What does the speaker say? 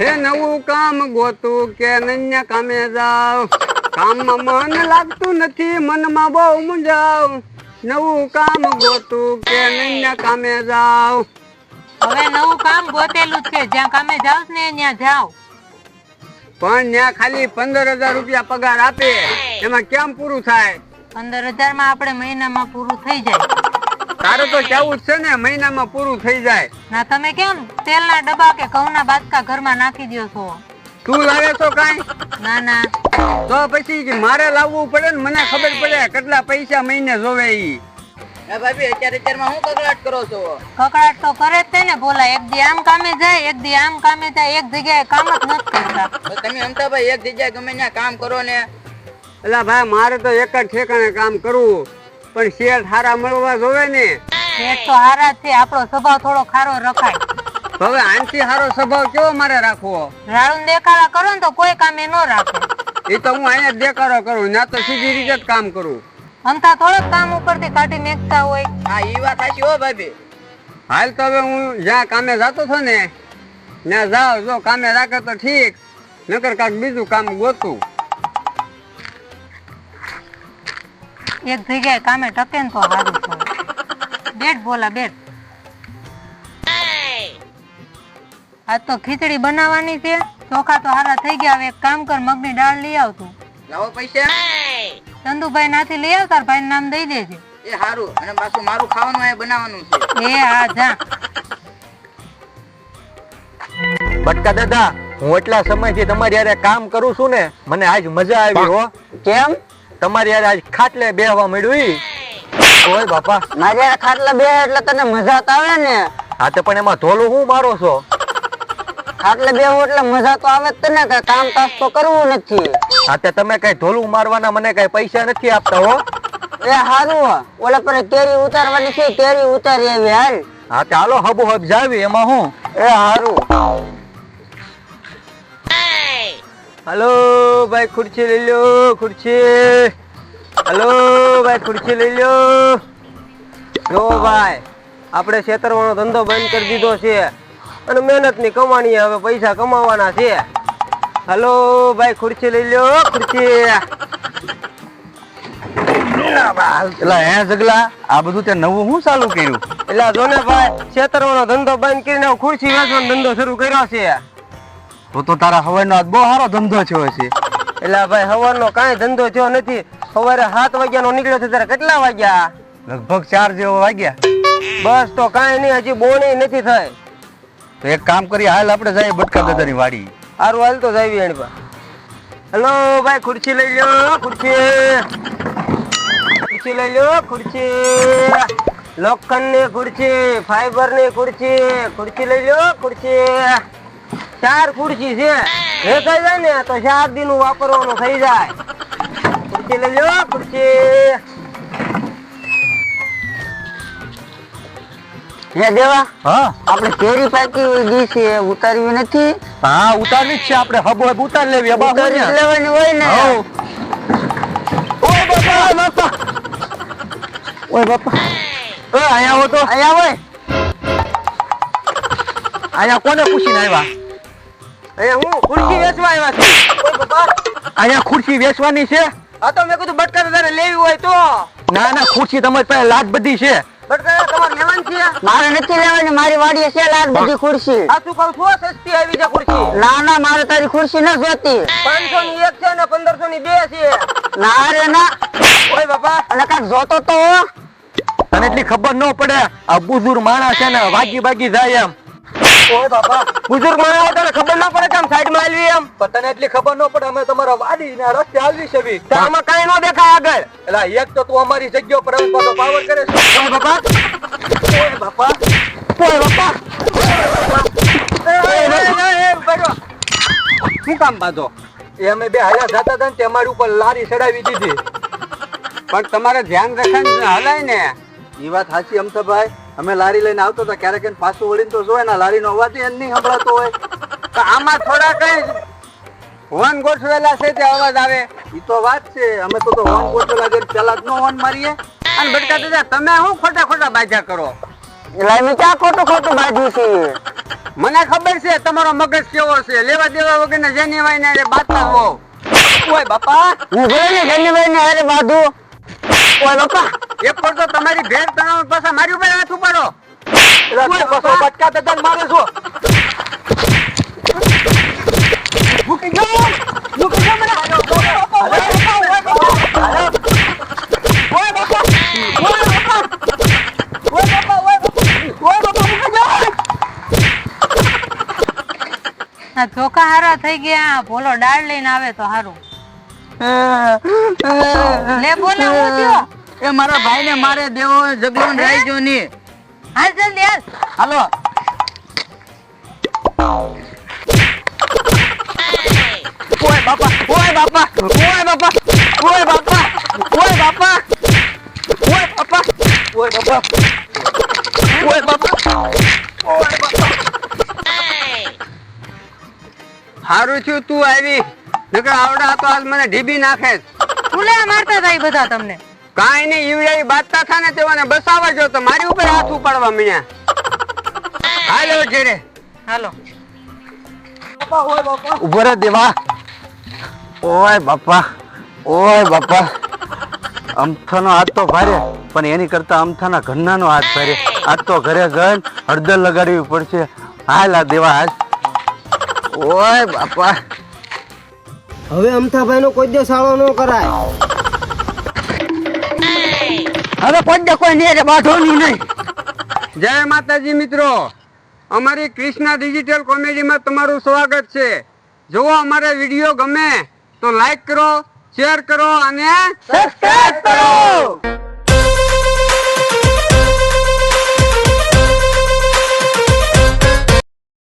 હે નવું કામ ગોતું કે નન્યા કામે જાવ. કામમાં મન લાગતું નથી મનમાં બહુ મુંજાવ નવું કામ ગોતું કે નન્યા કામે જાવ. હવે નવું કામ ગોતેલું છે. જ્યાં કામે જાવ ને ત્યાં જાવ. પણ ત્યાં ખાલી પંદર હજાર રૂપિયા પગાર આપે. એમાં કેમ પૂરું થાય? પંદર હજારમાં આપણે મહિનામાં પૂરું થઈ જાય. તારે તો કેવું જ છે ને મહિનામાં પૂરું થઈ જાય. ના તમે કેમ તેલના ડબ્બા કે ઘઉંના બાદકા ઘરમાં નાખી દો છો? તું લાવે છો કાઈ. ના ના. તો પછી મારે લાવવું પડે ને મને ખબર પડે કેટલા પૈસા મહિને જોવે ઈ. ભાભી અત્યારે અત્યારમાં હું કકડાટ કરો છો? કકડાટ તો કરે જ છે ને બોલા એક દી આમ કામે જાય એક દી આમ કામે જાય એક જગ્યાએ કામ જ નથી કરતા. તો તમે અમતાભાઈ એક જગ્યાએ ગમે ત્યાં કામ કરો ને. એલા ભાઈ મારે તો એક જ ઠેકાણે કામ કરવું. પણ શેઠ હારા મળવા જોવે ને. પેટ તો હારા છે આપણો સ્વભાવ થોડો ખારો રખાય. હવે આનથી સારો સ્વભાવ કેવો મારે રાખવો? રાળું દેખાડા કરો ને તો કોઈ કામે ન રાખે. એ તો હું અહીંયા દેખાડો કરું ના તો સીધી રીતે જ કામ કરું. અમથા થોડોક કામ ઉપરથી કાઢી મેકતા હોય. હા એ વાત સાચી હો ભાભી. હાલ તો હવે હું જ્યાં કામે જતો હતો ને ત્યાં જાવ જો કામે રાખે તો ઠીક નકર કાંઈક બીજું કામ ગોતું. એક જગ્યાએ કામે ટકે ને તો સારું છે. બેટ બોલા બેટ. આ તો ખીચડી બનાવવાની છે. ચોખા તો હારા થઈ ગયા. હવે એક કામ કર મગની દાળ લઈ આવતું લાવો પૈસા. ચંદુભાઈ નાથી લઈ આવ તાર ભાઈ નામ દઈ દેજે. એ સારું અને પાછું મારું ખાવાનું એ બનાવવાનું છે. એ હા જા. બટકા દાદા હું એટલા સમયથી તમારી યારે કામ કરું છું ને મને આજ મજા આવી હો. કેમ? તમારી યાર આજ ખાટલે બેહવા મળ્યું. ઓય બાપા. મારે ખાટલે બે એટલે તને મજા તો આવે ને? હા તો પણ એમાં ધોલું હું મારો છો? ખાટલે બે એટલે મજા તો આવે જ તને કે કામ કાજ તો કરવું નથી. હા તે તમે કઈ ધોલું મારવાના મને કઈ પૈસા નથી આપતા હો? એ હારું ઓલા પર કેરી ઉતારવાની છે કેરી ઉતારી આવી હાલ. હા હાલો હબુ હબ જાવી એમાં હું? એ હારું. હલો ભાઈ ખુરશી લઈ લો ખુરશી. હલો ભાઈ ખુરશી લઈ લો જો ભાઈ આપણે છેતરવાનો ધંધો બંધ કરી દીધો છે. અને મહેનતની કમાણી હવે પૈસા કમાવાના છે. હલો ભાઈ ખુરશી લઈ લો ખુરશી એટલે હે જગલા આ બધું તે નવું હું ચાલુ કર્યું? એટલે જો ને ભાઈ છેતરવાનો ધંધો બંધ કરીને ખુરશી વેચવાનો ધંધો શરૂ કર્યો છે. તો તો તારા હવાનો આજ બહુ સારો ધંધો થયો છે. એટલે ભાઈ સવારનો કાંઈ ધંધો થયો નથી. સવારે સાત વાગ્યાનો નીકળ્યો છે ત્યારે કેટલા વાગ્યા? લગભગ ચાર જેવો વાગ્યા. બસ તો કાંઈ નહીં હજી બોણી નથી થઈ. તો એક કામ કરી હાલ આપણે જઈએ બટકા દાદાની વાડી. સારું હાલ તો જાવી એની પાસે. હેલો ભાઈ ખુરશી લઈ લો ખુરશી. ખુરશી લઈ લો ખુરશી. લોખંડની ખુરશી ફાઈબરની ખુરશી. ખુરશી લઈ લો ખુરશી. ચાર ખુરશી છે. વેચાઈ જાય ને તો ચાર દિન વાપરવાનું થઈ જાય. ખુરશી લેજો ખુરશી. હે દેવા હા. આપણે કેરી પાકી ગઈ છે ઉતારવી નથી. હા ઉતારવી જ છે આપણે. હબુ હબ ઉતાર લેવી અબા હું ઉતારી જ ન્યા. લેવાની હોય ને. ઓય બાપા બાપા. ઓય બાપા. ઓય આવો તો. આયા હોય. અહીંયા કોને પૂછીને આવ્યા? અહીંયા હું ખુરશી વેચવા આવ્યા છું. બાપા. અહીંયા ખુરશી વેચવાની છે? હા તો મેં કીધું બટકા તારે લેવી હોય તો. ના ના ખુરશી તમારી પાસે લાજ બધી છે. બટકા તમારે લેવાની છે. મારે નથી લેવાની મારી વાડીએ છે લાખ બધી ખુરશી. આ શું કહું છું સસ્તી આવી છે ખુરશી. ના ના મારે તારી ખુરશી ન જોતી પાંચસો ની એક છે ને પંદરસો ની બે છે. ના રે ના. ઓય બાપા. અને કાંઈક જોતો તો તને એટલી ખબર ન પડે આ બુજુર્ગ માણસ છે ને વાગી ભાગી જાય એમ. ઓય બાપા બુજુર્ગ માણસ હોય તને ખબર ના પડે કે આમ સાઈડમાં આલવી એમ. પણ તને એટલી ખબર ન પડે અમે તમારા વાડી ને રસ્તે આવી છે બી. તો આમાં કાંઈ ન દેખાય આગળ. એલા એક તો તું અમારી જગ્યા પર પાછો પાવર કરે છે. ઓય બાપા. ઓય બાપા. ઓય બાપા. એ, એ, એ, એ, ઊભા રહો. શું કામ બાંધો? એ અમે બે હાલ્યા જતા હતા ને તે અમારી ઉપર લારી ચડાવી દીધી. પણ તમારે ધ્યાન રાખીને હલાય ને. એ વાત સાચી અમથાભાઈ. અમે લારી લઈને આવતો હતા ક્યારેક એને પાછું વળીને તો જોયે ને લારીનો અવાજ ય નહીં સંભળાતો હોય. તો આમાં થોડા કઈ વન ગોઠવેલા છે તે અવાજ આવે. ઈ તો વાત છે. અમે તો તો હોર્ન ગોઠવેલા છે. પેલા જ નો હોર્ન મારીએ. અને બટકા દાદા તમે શું ખોટા ખોટા બાજા કરો? એટલે અમે ક્યાં ખોટું ખોટું બાજુ છે? મને ખબર છે તમારો મગજ કેવો છે. લેવા દેવા વગર જેની વાય ને બાતા હો ઓય બાપા. હું જોઈ ને જેની વાય ને બાંધું? કોઈ મારી ઉપર હાથ ઉપાડો. પાછો બટકા હારા થઈ ગયા. ભોલો ડાળ લઈને આવે તો હારું. લે બોલે થયો એ મારા ભાઈ ને મારે દેવો જગલો ને રાઈજો ની હાલ જલ્દી હાલ. હાલો. ઓય બાપા ઓય બાપા ઓય બાપા ઓય બાપા ઓય બાપા ઓય બાપા ઓય બાપા ઓય બાપા ઓય બાપા. હારું થયું તું આવી. નકર આવડા તો આજ મને ઢીબી નાખે ફૂલે મારતા થાય બધા તમને. કાઈ નહીં ઈવડાઈ બાતતા થા ને તેઓને બસાવા જો તો મારી ઉપર હાથ ઉપાડવા મળ્યા હાલો ઘેરે. હાલો. ઊભો રે દેવા. ઓય બાપા ઓય બાપા. અમથાનો હાથ તો ભારે પણ એની કરતા અમથાના ઘરનાનો હાથ ભારે. આજ તો ઘરે ઘર હળદર લગાડવી પડશે. હાલ આ દેવા હાલ. ઓય બાપા. હવે અમથાભાઈ નો કોઈ દિવસ સાળો ન કરાય. હવે કોઈ દે કોઈ નહીં બાઠો નહીં. જય માતાજી મિત્રો. અમારી કૃષ્ણા ડિજિટલ કોમેડીમાં તમારું સ્વાગત છે. જો અમારે વીડિયો ગમે તો લાઈક કરો શેર કરો અને સબસ્ક્રાઇબ કરો!